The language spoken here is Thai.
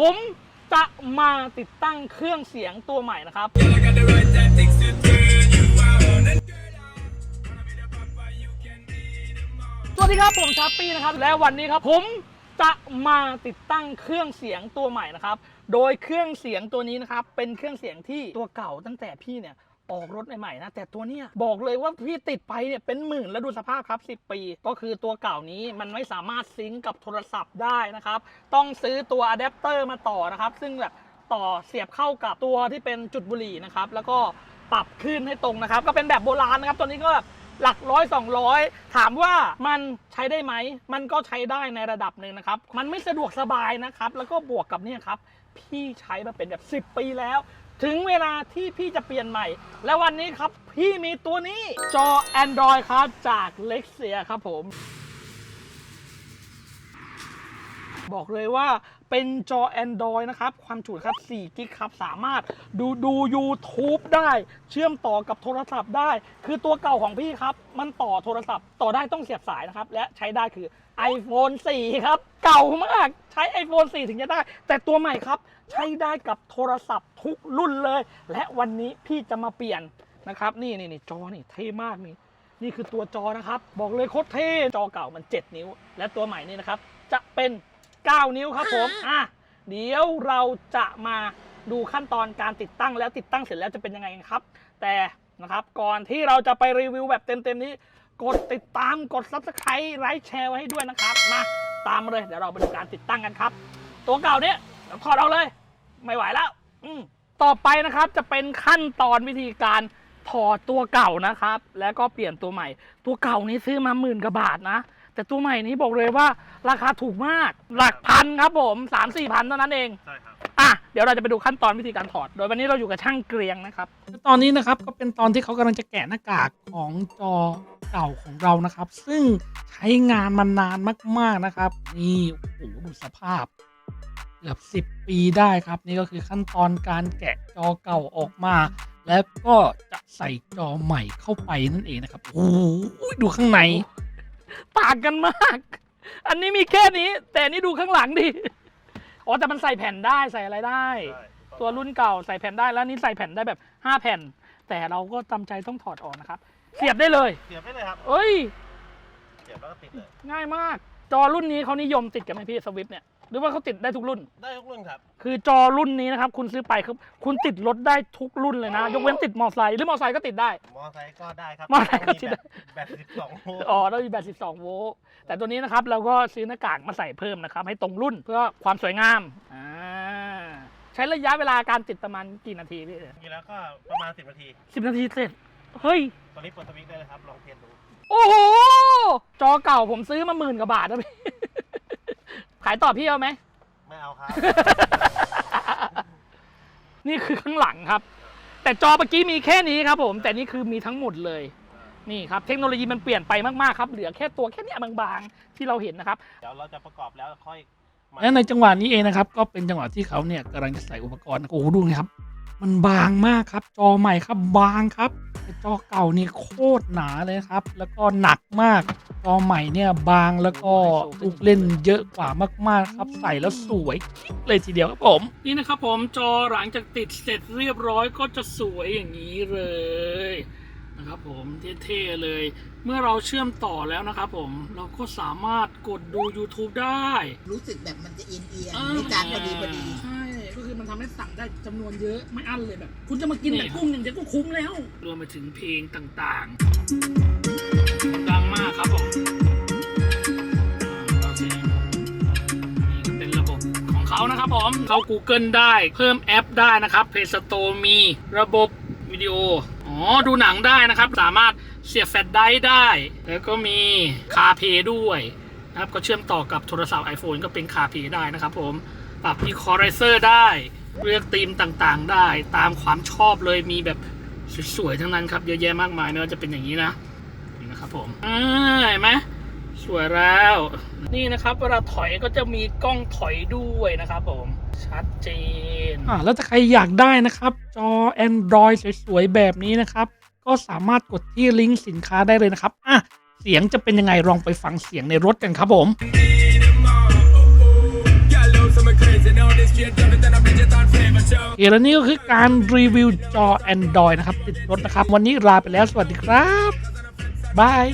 ผมจะมาติดตั้งเครื่องเสียงตัวใหม่นะครับ สวัสดีครับผมชัปปี้นะครับ และวันนี้ครับผมจะมาติดตั้งเครื่องเสียงตัวใหม่นะครับ โดยเครื่องเสียงตัวนี้นะครับเป็นเครื่องเสียงที่ตัวเก่าตั้งแต่พี่เนี่ย ออกรถใหม่ๆนะ แต่ตัวเนี้ยบอกเลยว่าพี่ติดไปเนี่ยเป็นหมื่นแล้วดูสภาพครับ 10 ปี ก็คือตัวเก่านี้มันไม่สามารถซิงกับโทรศัพท์ได้นะครับ ต้องซื้อตัวอะแดปเตอร์มาต่อนะครับ ซึ่งแบบต่อเสียบเข้ากับตัวที่เป็นจุดบุหรี่นะครับ แล้วก็ปรับขึ้นให้ตรงนะครับ ก็เป็นแบบโบราณนะครับ ตัวนี้ก็แบบหลักร้อยสองร้อยถามว่ามันใช้ได้ไหม มันก็ใช้ได้ในระดับหนึ่งนะครับ มันไม่สะดวกสบายนะครับ แล้วก็บวกกับเนี่ยครับ พี่ใช้มาเป็นแบบ 10 ปีแล้ว ถึงเวลาที่พี่จะเปลี่ยนใหม่ และวันนี้ครับพี่มีตัวนี้จอ Android ครับจาก Lexia ครับผม บอกเลยว่าเป็นจอ Android นะครับ ความจุครับ4กิกครับ สามารถดูดู YouTube ได้ เชื่อมต่อกับโทรศัพท์ได้ คือตัวเก่าของพี่ครับ มันต่อโทรศัพท์ ต่อได้ต้องเสียบสายนะครับ และใช้ได้คือ iPhone 4 ครับ เก่ามาก ใช้ iPhone 4 ถึงจะได้ แต่ตัวใหม่ครับ ใช้ได้กับโทรศัพท์ทุกรุ่นเลย และวันนี้พี่จะมาเปลี่ยนนะครับ นี่นี่นี่จอนี่เท่มากนี่นี่คือตัวจอนะครับ บอกเลยโคตรเท่ จอเก่ามัน 7 นิ้ว และตัวใหม่นี่นะครับ จะเป็น 9 นิ้วครับผมอะเดี๋ยวเราจะมาดูขั้นตอนการติดตั้งแล้วติดตั้งเสร็จแล้วจะเป็นยังไงครับ แต่นะครับก่อนที่เราจะไปรีวิวแบบเต็มๆนี้ กดติดตามกด subscribe ไลค์แชร์ไว้ให้ด้วยนะครับมาตามมาเลยเดี๋ยวเราไปดูการติดตั้งกันครับ ตัวเก่าเนี้ยเดี๋ยวถอดเอาเลย ไม่ไหวแล้ว อืมต่อไปนะครับจะเป็นขั้นตอนวิธีการถอดตัวเก่านะครับ แล้วก็เปลี่ยนตัวใหม่ ตัวเก่านี้ซื้อมาหมื่นกว่าบาทนะ แต่ตัวใหม่นี้บอกเลยว่าราคาถูกมากหลักพันครับผมสามสี่พันเท่านั้นเองใช่ครับอะเดี๋ยวเราจะไปดูขั้นตอนวิธีการถอด โดยวันนี้เราอยู่กับช่างเกรียงนะครับ ตอนนี้นะครับก็เป็นตอนที่เขากำลังจะแกะหน้ากากของจอเก่าของเรานะครับ ซึ่งใช้งานมานานมากๆนะครับ นี่โอ้โหดูสภาพเกือบ 10 ปีได้ครับ นี่ก็คือขั้นตอนการแกะจอเก่าออกมา แล้วก็จะใส่จอใหม่เข้าไปนั่นเองนะครับโอ้โหดูข้างใน ต่างกันมาก อันนี้มีแค่นี้ แต่อันนี่ดูข้างหลังดิ อ๋อแต่มันใส่แผ่นได้ใส่อะไรได้ ใช่ตัวรุ่นเก่าใส่แผ่นได้แล้วนี่ใส่แผ่นได้แบบ 5 แผ่น แต่เราก็จำใจต้องถอดออกนะครับ เสียบได้เลย เสียบได้เลยครับ เอ้ย เสียบแล้วก็ติดเลย ง่ายมาก จอรุ่นนี้เขานิยมติดกันไหมพี่สวิฟเนี่ยห รือว่าเขาติดได้ทุกรุ่น ได้ทุกรุ่นครับ คือจอรุ่นนี้นะครับ คุณซื้อไปคือคุณติดรถได้ทุกรุ่นเลยนะ ยกเว้นติดมอไซค์หรือมอไซค์ก็ติดได้ มอไซค์ก็ได้ครับมอไซค์ก็ติดได้ แบตสิบสองโวลต์อ๋อต้องมีแบต 12 โวลต์แต่ตัวนี้นะครับเราก็ซื้อหน้ากากมาใส่เพิ่มนะครับ ให้ตรงรุ่นเพื่อความสวยงามอ่าใช้ระยะเวลาการติดประมาณกี่นาทีพี่จริงๆแล้วก็ประมาณสิบนาทีสิบนาทีเสร็จเฮ้ย ตอนนี้เปิดสวิตช์ได้เลยครับลองเทสดู โอ้โห จอเก่าผมซื้อมาหมื่นกว่าบาทนะพี่ ขายต่อพี่เอาไหม ไม่เอาครับ นี่คือข้างหลังครับ แต่จอเมื่อกี้มีแค่นี้ครับผม แต่นี่คือมีทั้งหมดเลย นี่ครับ เทคโนโลยีมันเปลี่ยนไปมากๆครับ เหลือแค่ตัวแค่เนี้ยบางๆ ที่เราเห็นนะครับ เดี๋ยวเราจะประกอบแล้วค่อยมาและในจังหวะนี้เองนะครับ ก็เป็นจังหวะที่เขาเนี่ยกำลังจะใส่อุปกรณ์โอ้โหดูนะครับ มันบางมากครับ จอใหม่ครับบางครับแต่จอเก่านี่โคตรหนาเลยครับ แล้วก็หนักมาก จอใหม่เนี่ยบางแล้วก็ลูกเล่นเยอะกว่ามากๆครับใส่แล้วสวยเลยทีเดียวครับผม นี่นะครับผมจอหลังจากติดเสร็จเรียบร้อยก็จะสวยอย่างนี้เลยนะครับผมเท่ๆเลย เมื่อเราเชื่อมต่อแล้วนะครับผมเราก็สามารถกดดู YouTube ได้ รู้สึกแบบมันจะเอียงเอียงๆไม่จานพอดีพอดีใช่ก็คือ มันทำให้สั่งได้จำนวนเยอะไม่อั้นเลยแบบ คุณจะมากินแต่กุ้งอย่างเดียวก็คุ้มแล้ว รวมไปถึงเพลงต่างๆ ดังมากครับผมอ่าโอเคนี่ก็เป็นระบบของเขานะครับผม เข้า Google ได้ เพิ่มแอปได้นะครับ Play Store มีระบบวิดีโอ อ๋อ ดูหนังได้นะครับ สามารถเสียบแฟลชไดรฟ์ได้ แล้วก็มีคาเพย์ด้วยนะครับ ก็เชื่อมต่อกับโทรศัพท์ iPhone ก็เป็นคาเพย์ได้นะครับผม ปรับอีคอไรเซอร์ได้ เลือกธีมต่างๆ ได้ตามความชอบเลยมีแบบสวยๆทั้งนั้นครับเยอะแยะมากมายไม่ว่าจะเป็นอย่างนี้นะนี่นะครับผมอ่าเห็นไหมสวยแล้ว นี่นะครับเวลาถอยก็จะมีกล้องถอยด้วยนะครับผมชัดเจนอ่าแล้วถ้าใครอยากได้นะครับ จอ Android สวยๆ แบบนี้นะครับ ก็สามารถกดที่ลิงก์สินค้าได้เลยนะครับอะเสียงจะเป็นยังไงลองไปฟังเสียงในรถกันครับผม เอแล้วนี่ก็คือการรีวิวจอ Android นะครับ ติดรถนะครับ วันนี้ลาไปแล้วสวัสดีครับบาย